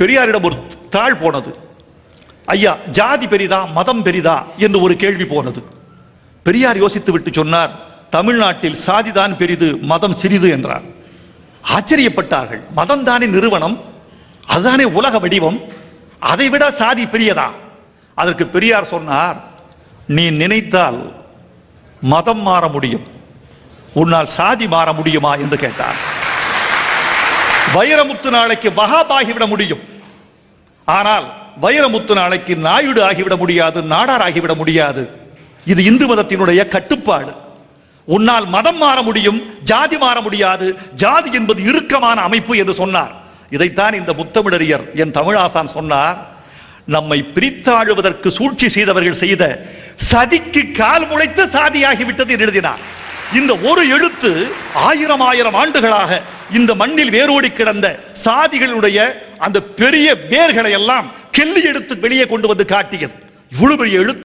பெரியாரிடம் ஒரு தாழ் போனது. ஐயா ஜாதி பெரிதா மதம் பெரிதா என்று ஒரு கேள்வி போனது. பெரியார் யோசித்து விட்டு சொன்னார் தமிழ்நாட்டில் சாதிதான் பெரிது மதம் சிறிது என்றார். ஆச்சரியப்பட்டார்கள். மதம் தானே நிறுவனம் அதுதானே உலக வடிவம் அதை விட சாதி பெரியதா? அதற்கு பெரியார் சொன்னார் நீ நினைத்தால் மதம் மாற முடியும். உன்னால் சாதி மாற முடியுமா? என்று கேட்டார். வைரமுத்து நாளைக்கு மகாபாகிவிட முடியும். ஆனால் வைரமுத்து நாளைக்கு நாயுடு ஆகிவிட முடியாது நாடார் ஆகிவிட முடியாது. இது இந்து மதத்தினுடைய கட்டுப்பாடு. உன்னால் மதம் மாற முடியும் ஜாதி மாற முடியாது ஜாதி என்பது இறுக்கமான அமைப்பு என்று சொன்னார். இதைத்தான் இந்த முத்தமிழறியர் என் தமிழாசான் சொன்னார். நம்மை பிரித்தாழுவதற்கு சூழ்ச்சி செய்தவர்கள் செய்த சதிக்கு கால் முளைத்து சாதியாகிவிட்டது என்று எழுதினார். இந்த ஒரு எழுத்து ஆயிரம் ஆயிரம் ஆண்டுகளாக இந்த மண்ணில் வேரோடி கிடந்த சாதிகளுடைய அந்த பெரிய வேர்களை எல்லாம் கெல்லி எடுத்து வெளியே கொண்டு வந்து காட்டியது. இவ்வளவு பெரிய எழுத்து.